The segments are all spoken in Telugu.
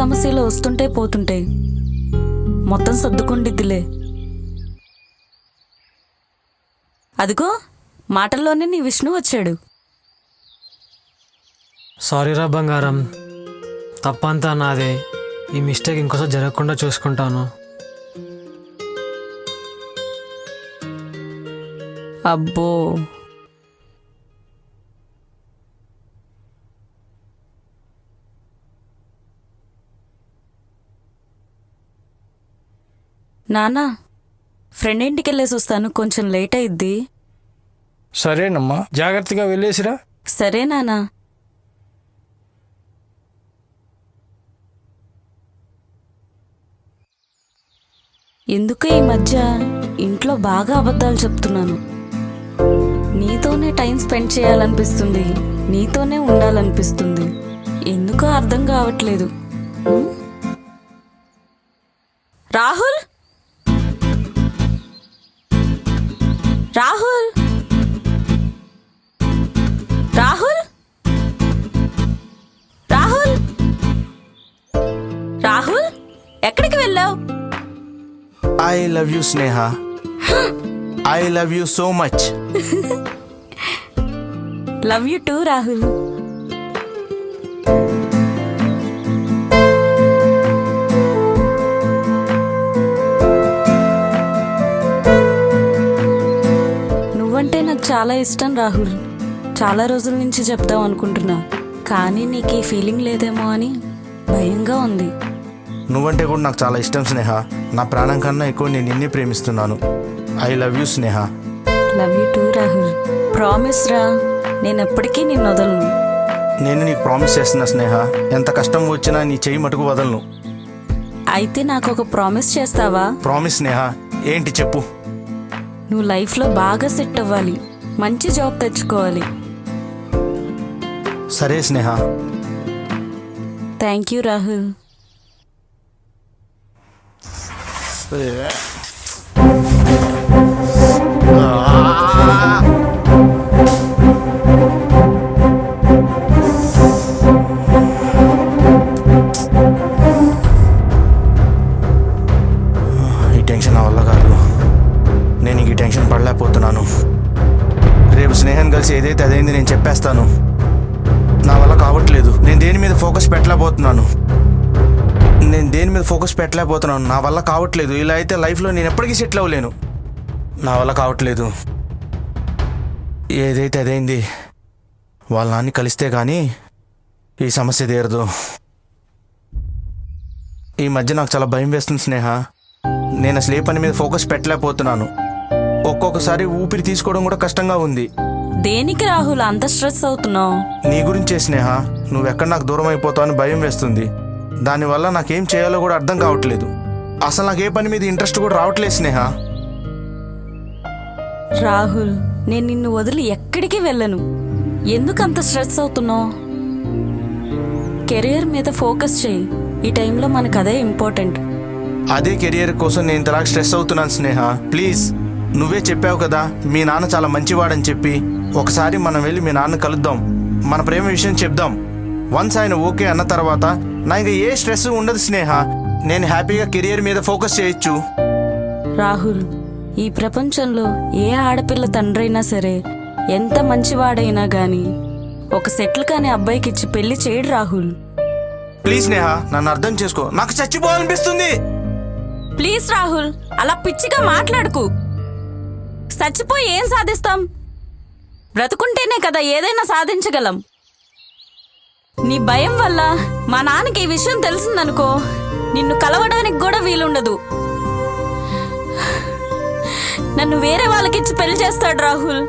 సమస్యలు వస్తుంటే పోతుంటాయి. మొత్తం సర్దుకుండిద్దిలే. అదిగో మాటల్లోనే నీ విష్ణు వచ్చాడు. సారీరా బంగారం. తప్పంతా నాదే. ఈ మిస్టేక్ ఇంకోసారి జరగకుండా చూసుకుంటాను. అబ్బో. నానా ఫ్రెండ్ ఇంటికి వెళ్ళేసి వస్తాను కొంచెం లేట్ అయిద్ది. సరేనమ్మా జాగ్రత్తగా వెళ్ళేసిరా. సరే నానా ఎందుకు ఈ మధ్య ఇంట్లో బాగా అబద్ధాలు చెప్తున్నాను? నీతోనే టైం స్పెండ్ చేయాలనిపిస్తుంది. నీతోనే ఉండాలనిపిస్తుంది. ఎందుకో అర్థం కావట్లేదు? రాహుల్? రాహుల్? రాహుల్? రాహుల్? రాహుల్? ఎక్కడికి వెళ్ళావు? I love you Sneha. I love you so much love you too Rahul. నువ్వంటే నాకు చాలా ఇష్టం రాహుల్. చాలా రోజుల నుంచి చెప్దాం అనుకుంటున్నా. కానీ నీకు ఈ ఫీలింగ్ లేదేమో అని భయంగా ఉంది. నువ్వంటే కూడా నాకు చాలా ఇష్టం స్నేహ. నా ప్రాణం కన్నా ఎక్కువ నేను నిన్నే ప్రేమిస్తున్నాను. I love you Sneha. Love you too Rahul. Promise రా నేను ఎప్పటికీ నిన్ను వదలను. నేను నీకు ప్రామిస్ చేస్తున్నా స్నేహ. ఎంత కష్టం వచ్చినా నీ చెయ్యి మటుకు వదలను. అయితే నాకు ఒక ప్రామిస్ చేస్తావా? ప్రామిస్ స్నేహ. ఏంటి చెప్పు. నువ్వు లైఫ్లో బాగా సెట్ అవ్వాలి. మంచి జాబ్ తెచ్చుకోవాలి. సరే స్నేహ. Thank you Rahul. పెట్టలేకపోతున్నాను నా వల్ల కావట్లేదు. ఇలా అయితే లైఫ్లో నేను ఎప్పటికీ సెటిల్ అవ్వలేను నా వల్ల కావట్లేదు. ఏదైతే అదైంది వాళ్ళ నాన్ని కలిస్తే కానీ ఈ సమస్య తీరదు. ఈ మధ్య నాకు చాలా భయం వేస్తుంది స్నేహ. నేను అసలు ఏ పని మీద ఫోకస్ పెట్టలేకపోతున్నాను. ఒక్కొక్కసారి ఊపిరి తీసుకోవడం కూడా కష్టంగా ఉంది. దేనికి రాహుల్ అంత స్ట్రెస్ అవుతున్నావు? నీ గురించే స్నేహ. నువ్వెక్కడ నాకు దూరం అయిపోతావు అని భయం వేస్తుంది. దానివల్ల నాకేం చేయాలో కూడా అర్థం కావట్లేదు. అసలు నాకు ఏ పని మీద ఇంట్రెస్ట్ కూడా రావట్లేదు స్నేహ. రాహుల్ నేను నిన్ను వదిలి ఎక్కడికి వెళ్ళను. ఎందుకు అంత స్ట్రెస్ అవుతున్నావు? కెరియర్ మీద ఫోకస్ చేయి. ఈ టైంలో మనకు అదే ఇంపార్టెంట్. అదే కెరియర్ కోసం నేను ఇంతలా స్ట్రెస్ అవుతున్నాను స్నేహ. ప్లీజ్ నువ్వే చెప్పావు కదా మీ నాన్న చాలా మంచివాడని చెప్పి. ఒకసారి మనం వెళ్ళి మీ నాన్న కలుద్దాం. మన ప్రేమ విషయం చెప్దాం. వన్స్ ఆయన ఓకే అన్న తర్వాత నా ఇంకా ఏ స్ట్రెస్ ఉండదు స్నేహ. నేను హ్యాపీగా కెరియర్ మీద ఫోకస్ చేయొచ్చు. రాహుల్ ఈ ప్రపంచంలో ఏ ఆడపిల్ల తండ్రైనా సరే ఎంత మంచివాడైనా గాని ఒక సెటిల్ కాని అబ్బాయికి ఇచ్చి పెళ్ళి చేయడు రాహుల్. ప్లీజ్ స్నేహ నన్ను అర్థం చేసుకో. నాకు చచ్చిపోవాలనిపిస్తుంది. ప్లీజ్ రాహుల్ అలా పిచ్చిగా మాట్లాడుకు. చచ్చిపోయి ఏం సాధిస్తాం? బ్రతుకుంటేనే కదా ఏదైనా సాధించగలం. నీ భయం వల్ల మా నాన్నకి ఈ విషయం తెలిసిందనుకో నిన్ను కలవడానికి కూడా వీలుండదు. నన్ను వేరే వాళ్ళకిచ్చి పెళ్ళి చేస్తాడు రాహుల్.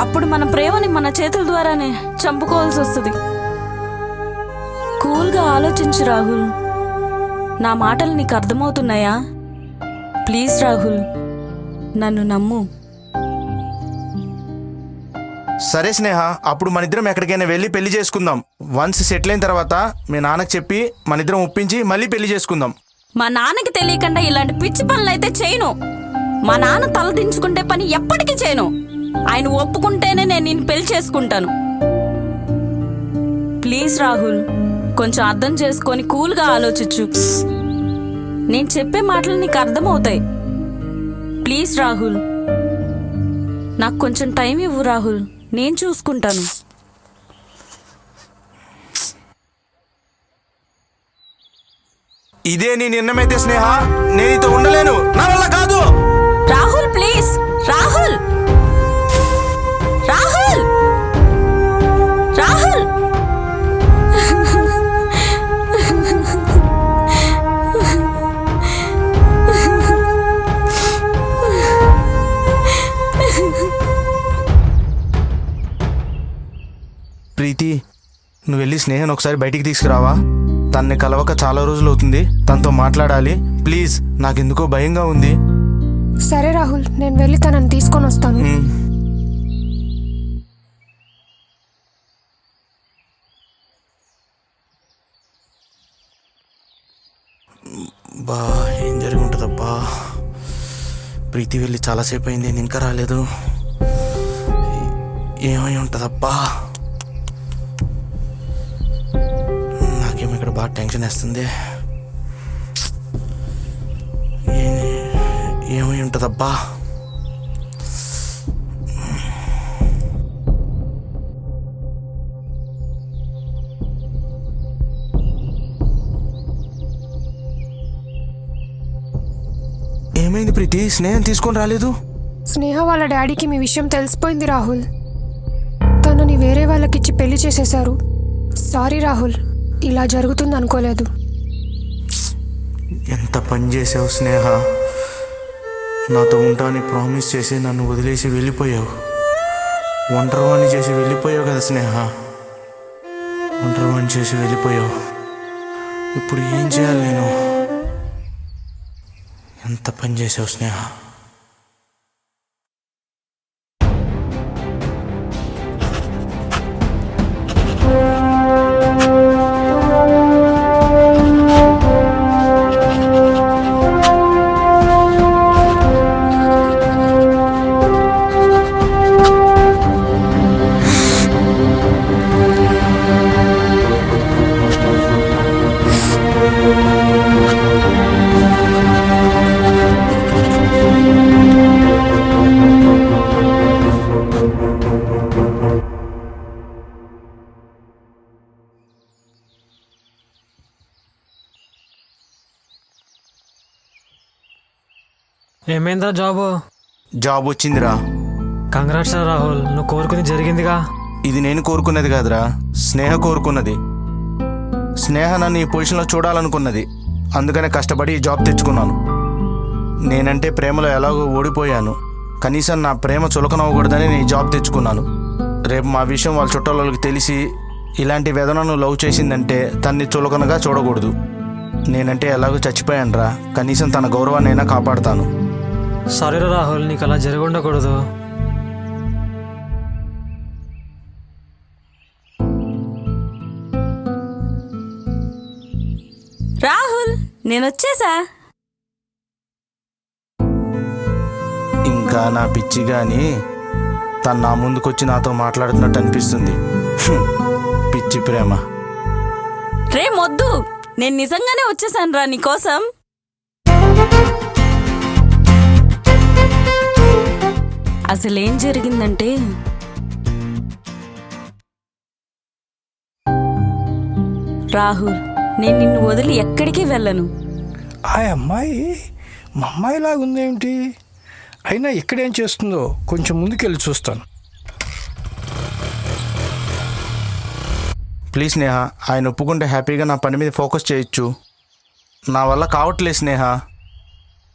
అప్పుడు మన ప్రేమని మన చేతుల ద్వారానే చంపుకోవాల్సి వస్తుంది. కూల్గా ఆలోచించు రాహుల్. నా మాటలు నీకు అర్థమవుతున్నాయా? ప్లీజ్ రాహుల్ నన్ను నమ్ము. సరే స్నేహ అప్పుడు మన ఇద్దరం ఎక్కడికైనా వెళ్ళి పెళ్ళి చేసుకుందాం. వన్స్ సెటిల్ అయిన తర్వాత మీ నాన్నకి చెప్పి మన ఇద్దరం ఒప్పించి మళ్ళీ పెళ్ళి చేసుకుందాం. మా నాన్నకి తెలియకుండా ఇలాంటి పిచ్చి పనులు అయితే చేయను. మా నాన్న తలదించుకుంటే పని ఎప్పటికీ చేయను. ఆయన ఒప్పుకుంటేనే నేను నిన్ను పెళ్ళి చేసుకుంటాను. ప్లీజ్ రాహుల్ కొంచెం అర్థం చేసుకొని కూల్గా ఆలోచించు. నేను చెప్పే మాటలు నీకు అర్థమవుతాయి. ప్లీజ్ రాహుల్ నాకు కొంచెం టైం ఇవ్వు రాహుల్. నేను చూసుకుంటాను. ఇదే నీ నిర్ణయమైతే స్నేహ? నేను ఉండలేను. నా వల్ల కాదు. రాహుల్ ప్లీజ్. రాహుల్! నువ్వు వెళ్ళి స్నేహను ఒకసారి బయటికి తీసుకురావా? తన్ని కలవక చాలా రోజులు అవుతుంది తనతో మాట్లాడాలి. ప్లీజ్ నాకెందుకో భయంగా ఉంది. సరే రాహుల్ నేను వెళ్ళి తనని తీసుకొని వస్తాను. బా ఏం జరిగి ఉంటుందబ్బా ప్రీతి వెళ్ళి చాలాసేపు అయింది నేను ఇంకా రాలేదు. ఏమై ఉంటుందబ్బా? నాకేమో బాగా టెన్షన్ వేస్తుంది. ఏమై ఉంటుందబ్బా? ఏమైంది ప్రీతి? స్నేహం తీసుకొని రాలేదు? స్నేహ వాళ్ళ డాడీకి మీ విషయం తెలిసిపోయింది రాహుల్. తనని వేరే వాళ్ళకిచ్చి పెళ్ళి చేసేశారు. సారీ రాహుల్. ఇలా జరుగుతుంది అనుకోలేదు. ఎంత పని చేసావు స్నేహ? నాతో ఉంటాని ప్రామిస్ చేసి నన్ను వదిలేసి వెళ్ళిపోయావు. ఒంటరివాణి చేసి వెళ్ళిపోయావు కదా స్నేహ? ఒంటరివాణి చేసి వెళ్ళిపోయావు. ఇప్పుడు ఏం చేయాలి నేను? ఎంత పని చేసావు స్నేహ? ఏమైందిరా జాబు? జాబ్ వచ్చిందిరా. కంగ్రాట్స్ రా రాహుల్ నువ్వు కోరుకుంది జరిగిందిగా? ఇది నేను కోరుకున్నది కాదురా. స్నేహ కోరుకున్నది. స్నేహ నన్ను ఈ పొజిషన్లో చూడాలనుకున్నది. అందుకనే కష్టపడి ఈ జాబ్ తెచ్చుకున్నాను. నేనంటే ప్రేమలో ఎలాగో ఓడిపోయాను. కనీసం నా ప్రేమ చులకనవ్వకూడదని నేను ఈ జాబ్ తెచ్చుకున్నాను. రేపు మా విషయం వాళ్ళ చుట్టాలకి తెలిసి ఇలాంటి వేదనను లవ్ చేసిందంటే తన్ని చులకనగా చూడకూడదు. నేనంటే ఎలాగో చచ్చిపోయానురా. కనీసం తన గౌరవాన్ని అయినా కాపాడుతాను. సారీ రాహుల్ నీకు అలా జరిగి ఉండకూడదు రాహుల్ నేను వచ్చేసా ఇంకా నా పిచ్చి గాని తను నా ముందుకొచ్చి నాతో మాట్లాడుతున్నట్టు అనిపిస్తుంది. హ్మ్. పిచ్చి ప్రేమ. రే మొద్దు నేను నిజంగానే వచ్చేసాను రా నీకోసం. అసలేం జరిగిందంటే? రాహుల్ నేను నిన్ను వదిలి ఎక్కడికి వెళ్ళను. ఆ అమ్మాయి మా అమ్మాయిలాగా ఉందేమిటి? అయినా ఇక్కడేం చేస్తుందో కొంచెం ముందుకెళ్ళి చూస్తాను. ప్లీజ్ స్నేహ ఆయన ఒప్పుకుంటే హ్యాపీగా నా పని మీద ఫోకస్ చేయొచ్చు. నా వల్ల కావట్లేదు స్నేహ.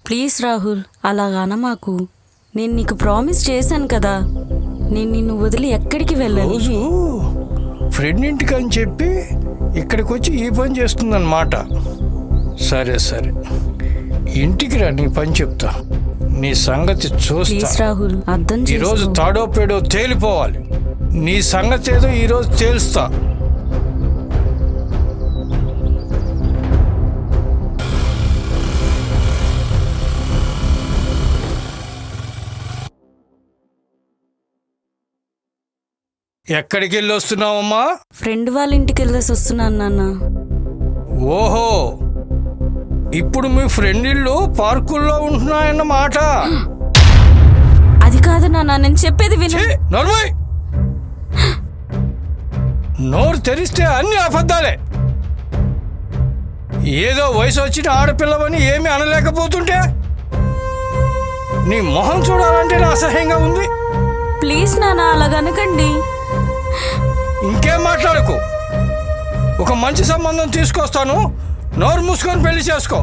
ప్లీజ్ రాహుల్ అలాగాన మాకు. నేను నీకు ప్రామిస్ చేశాను కదా. నేను నిన్ను వదిలి ఎక్కడికి వెళ్ళను? రోజు ఫ్రెండ్ ఇంటికి అని చెప్పి ఇక్కడికి వచ్చి ఈ పని చేస్తుందన్నమాట. సరే సరే. ఇంటికి రా నీ పని చెప్తా. నీ సంగతి చూస్తా. ప్లీజ్ రాహుల్ అర్థం ఈరోజు చేసుకో. తాడో పేడో తేలిపోవాలి. నీ సంగతి ఏదో ఈరోజు తేల్స్తా. ఎక్కడికి వెళ్ళి వస్తున్నావమ్మా ఫ్రెండ్ వాళ్ళ ఇంటికి వెళ్ళేసి వస్తున్నాను నాన్న. ఓహో. ఇప్పుడు మీ ఫ్రెండ్ ఇల్లు పార్కుల్లో ఉంటున్నాయన్నమాట అది కాదు నాన్న. నేను చెప్పేది విను. ఛీ, నోర్మోయ్. నోరు తెరిస్తే అన్ని అబద్ధాలే. ఏదో వయసు వచ్చిన ఆడపిల్లవని ఏమీ అనలేకపోతుంటే? నీ మొహం చూడాలంటే నా అసహ్యంగా ఉంది. ప్లీజ్ నాన్న అలాగనకండి. ఇంకేం మాట్లాడకు. ఒక మంచి సంబంధం తీసుకొస్తాను నోరు మూసుకొని పెళ్ళి చేసుకో.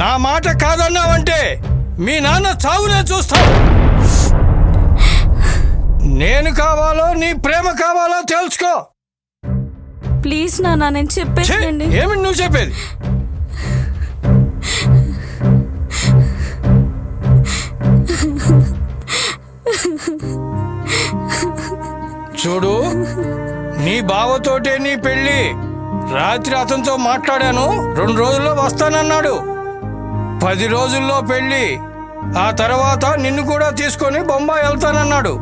నా మాట కాదన్నావంటే మీ నాన్న చావునే చూస్తావు నేను కావాలో నీ ప్రేమ కావాలో తెలుసుకో. ప్లీజ్ నాన్న నేను చెప్పేది ఏమిటి నువ్వు చెప్పేది? చూడు నీ బావతోటే నీ పెళ్ళి. రాత్రి అతనితో మాట్లాడాను రెండు రోజుల్లో వస్తానన్నాడు. పది రోజుల్లో పెళ్ళి ఆ తర్వాత నిన్ను కూడా తీసుకొని బొంబాయి వెళ్తానన్నాడు.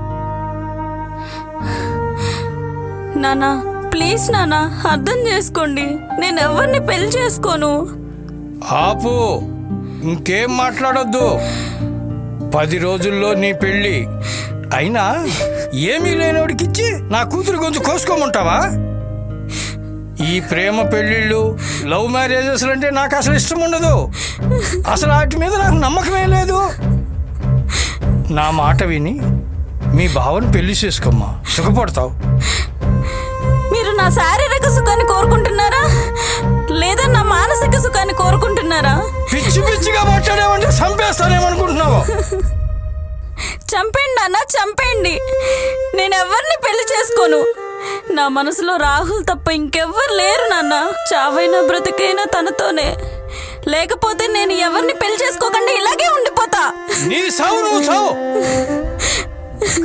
నాన్న ప్లీజ్ నాన్న అర్థం చేసుకోండి. నేను ఎవరిని పెళ్ళి చేసుకోను? ఆపు ఇంకేం మాట్లాడొద్దు. పది రోజుల్లో నీ పెళ్ళి అయినా ఏమీ లేనోడికిచ్చి నా కూతురు కొంచెం కోసుకోమంటావా? ఈ ప్రేమ పెళ్ళిళ్ళు లవ్ మ్యారేజెస్ అంటే నాకు అసలు ఇష్టం ఉండదు. అసలు వాటి మీద నాకు నమ్మకమే లేదు. నా మాట విని మీ బావని పెళ్ళి చేసుకోమ్మా. సుఖపడతావు. మీరు నా శారీరక సుఖాన్ని కోరుకుంటున్నారా? లేదా నా మానసిక సుఖాన్ని కోరుకుంటున్నారా? పిచ్చి పిచ్చిగా మాట్లాడామంటే చంపేస్తానేమనుకుంటున్నావు చంపండి అన్న చంపేయండి. నేను ఎవరిని పెళ్ళి చేసుకోను? నా మనసులో రాహుల్ తప్ప ఇంకెవ్వరు లేరు నాన్న. చావైనా బ్రతికైనా తనతోనే. లేకపోతే నేను ఎవరిని పెళ్ళి చేసుకోకుండా ఇలాగే ఉండిపోతా. నీ సావు నువ్వు సావు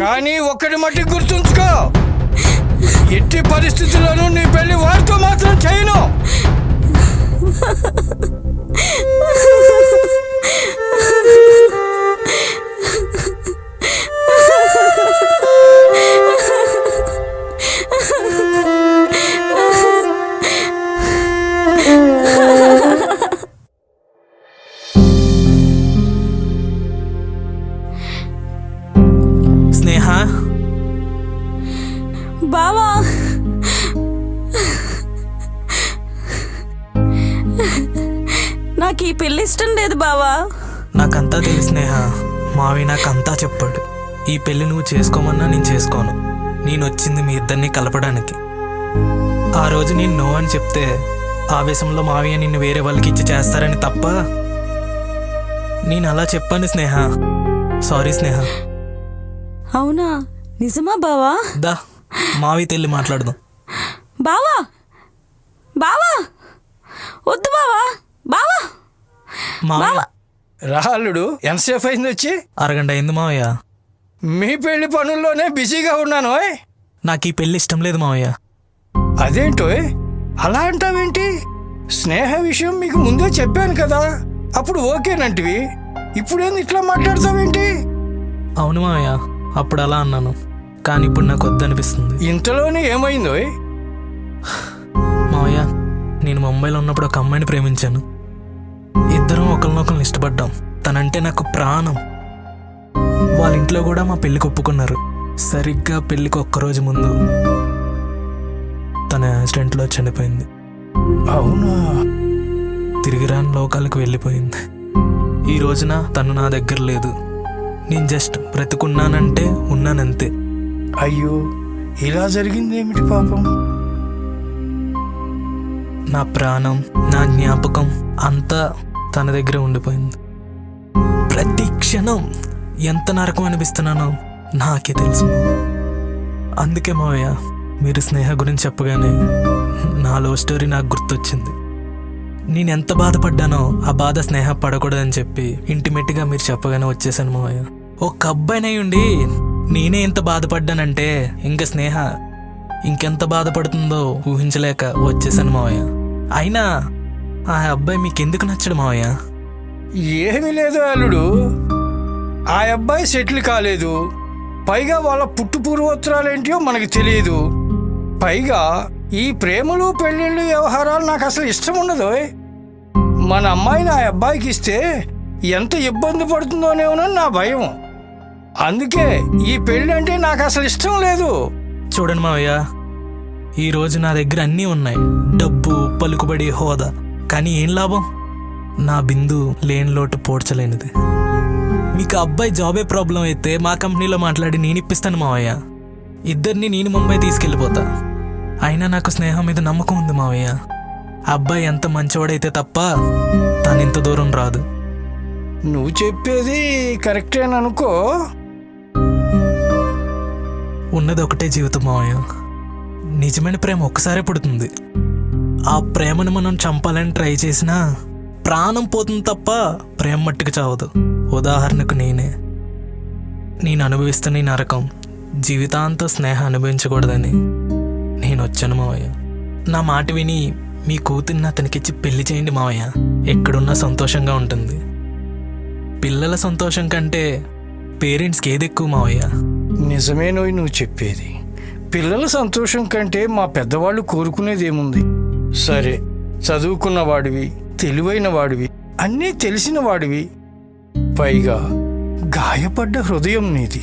కానీ ఒక్కటి మట్టి గుర్తుంచుకో. ఎట్టి పరిస్థితుల్లోనూ నీ పెళ్ళి వారితో మాత్రం చేయను. ఈ పెళ్ళి నువ్వు చేసుకోమన్నా నేను చేసుకోను. నేను వచ్చింది మీ ఇద్దరిని కలపడానికి. ఆ రోజు నేను నో అని చెప్తే ఆవేశంలో మావయ్య నిన్ను వేరే వాళ్ళకి ఇచ్చి చేస్తారని తప్ప? నేను అలా చెప్పాను స్నేహ. సారీ స్నేహ. అవునా? నిజమా బావా? దా మావి తెల్లి మాట్లాడదాం. బావా? బావా? వద్దు బావా. బావా? మావయ్య. రాళ్ళుడు ఎంతసేపు అయింది వచ్చి? అరగంట అయింది మావయ్య. మీ పెళ్ళి పనుల్లోనే బిజీగా ఉన్నాను. నాకు ఈ పెళ్ళి ఇష్టం లేదు మావయ్య. అదేంటోయ్ అలా అంటావేంటి స్నేహ విషయం మీకు ముందే చెప్పాను కదా అప్పుడు ఓకేనంటివి. ఇప్పుడేంది ఇట్లా మాట్లాడతావేంటి? అవును మావయ్య అప్పుడు అలా అన్నాను కానీ ఇప్పుడు నాకు వద్దనిపిస్తుంది. ఇంతలోనే ఏమైందోయ్ మావయ్య నేను ముంబైలో ఉన్నప్పుడు ఒక అమ్మాయిని ప్రేమించాను. ఇద్దరం ఒకరినొకరిని ఇష్టపడ్డాం. తనంటే నాకు ప్రాణం. వాళ్ళ ఇంట్లో కూడా మా పెళ్ళికి ఒప్పుకున్నారు. సరిగ్గా పెళ్ళికి ఒక్కరోజు ముందు తన యాక్సిడెంట్లో చనిపోయింది. అవునా? తిరిగి రాని లోకాలకు వెళ్ళిపోయింది. ఈ రోజున తను నా దగ్గర లేదు. నేను జస్ట్ బ్రతుకున్నానంటే ఉన్నానంతే. అయ్యో ఇలా జరిగిందేమిటి పాపం? నా ప్రాణం నా జ్ఞాపకం అంతా తన దగ్గరే ఉండిపోయింది. ప్రతి క్షణం ఎంత నరకం అనిపిస్తున్నానో నాకే తెలుసు. అందుకే మావయ్య మీరు స్నేహ గురించి చెప్పగానే నా లవ్ స్టోరీ నాకు గుర్తొచ్చింది. నేను ఎంత బాధపడ్డానో ఆ బాధ స్నేహ పడకూడదని చెప్పి ఇంటిమేట్గా మీరు చెప్పగానే వచ్చేసాను మావయ్య. ఒక అబ్బాయినై ఉండి నేనే ఎంత బాధపడ్డానంటే ఇంకా స్నేహ ఇంకెంత బాధపడుతుందో ఊహించలేక వచ్చేసాను మావయ్య. అయినా ఆ అబ్బాయి మీకెందుకు నచ్చడు మావయ్య? ఏమీ లేదు అల్లుడు. ఆ అబ్బాయి సెటిల్ కాలేదు. పైగా వాళ్ళ పుట్టు పూర్వోత్తరాలేంటియో మనకి తెలియదు. పైగా ఈ ప్రేమలు పెళ్ళిళ్ళు వ్యవహారాలు నాకు అసలు ఇష్టం ఉండదు. మన అమ్మాయిని ఆ అబ్బాయికి ఇస్తే ఎంత ఇబ్బంది పడుతుందోనేమోనని నా భయం. అందుకే ఈ పెళ్ళి అంటే నాకు అసలు ఇష్టం లేదు. చూడండి మావయ్య ఈరోజు నా దగ్గర అన్నీ ఉన్నాయి. డబ్బు పలుకుబడి హోదా. కానీ ఏం లాభం? నా బిందు లేని లోటు పోడ్చలేనిది. మీకు అబ్బాయి జాబే ప్రాబ్లం అయితే మా కంపెనీలో మాట్లాడి నేను ఇప్పిస్తాను మావయ్య. ఇద్దరిని నేను ముంబై తీసుకెళ్ళిపోతా. అయినా నాకు స్నేహం మీద నమ్మకం ఉంది మావయ్య. అబ్బాయి ఎంత మంచివాడైతే తప్ప తను ఇంత దూరం రాదు. నువ్వు చెప్పేది కరెక్టేననుకో ఉన్నది ఒకటే జీవితం మావయ్య. నిజమైన ప్రేమ ఒక్కసారే పుడుతుంది. ఆ ప్రేమను మనం చంపాలని ట్రై చేసినా ప్రాణం పోతుంది తప్ప ప్రేమ మట్టుకు చావదు. ఉదాహరణకు నేనే. నేను అనుభవిస్తున్న ఈ నరకం జీవితాంత స్నేహం అనుభవించకూడదని నేను వచ్చాను మావయ్య. నా మాట విని మీ కూతుర్ని అతనికిచ్చి పెళ్ళి చేయండి మావయ్య. ఎక్కడున్నా సంతోషంగా ఉంటుంది. పిల్లల సంతోషం కంటే పేరెంట్స్కి ఏది ఎక్కువ మావయ్య? నిజమేనో నువ్వు చెప్పేది. పిల్లల సంతోషం కంటే మా పెద్దవాళ్ళు కోరుకునేది ఏముంది సరే చదువుకున్న వాడివి తెలివైన వాడివి అన్నీ తెలిసిన వాడివి పైగా గాయపడ్డ హృదయం నీది.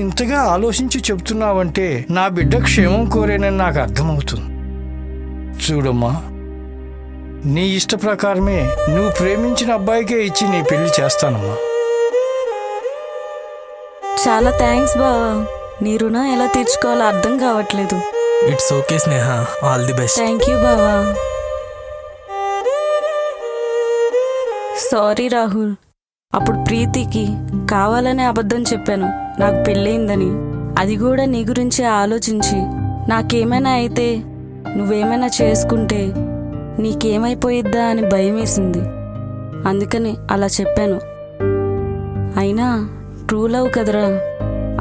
ఇంతగా ఆలోచించి చెప్తున్నావంటే నా బిడ్డ క్షేమం కోరేనని నాకు అర్థమవుతుంది. చూడమ్మా నీ ఇష్ట ప్రకారమే నువ్వు ప్రేమించిన అబ్బాయికే ఇచ్చి నీ పెళ్ళి చేస్తానమ్మా. చాలా థ్యాంక్స్ బావా నీ రుణం ఎలా తీర్చుకోవాలో అర్థం కావట్లేదు. It's okay Sneha all the best. Thank you బావా. సారీ రాహుల్. అప్పుడు ప్రీతికి కావాలనే అబద్ధం చెప్పాను. నాకు పెళ్ళయిందని. అది కూడా నీ గురించి ఆలోచించి. నాకేమైనా అయితే నువ్వేమైనా చేసుకుంటే నీకేమైపోయిద్దా అని భయం వేసింది అందుకని అలా చెప్పాను. అయినా ట్రూ లవ్ కదరా?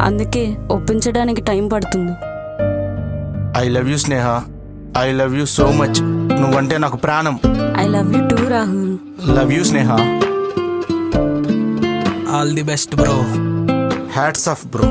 అందుకే ఒప్పించడానికి టైం పడుతుంది. I love you Sneha. I love you so much. నువ్వంటే నాకు ప్రాణం. I love you too Rahul. Love you Sneha. All the best bro. Hats off bro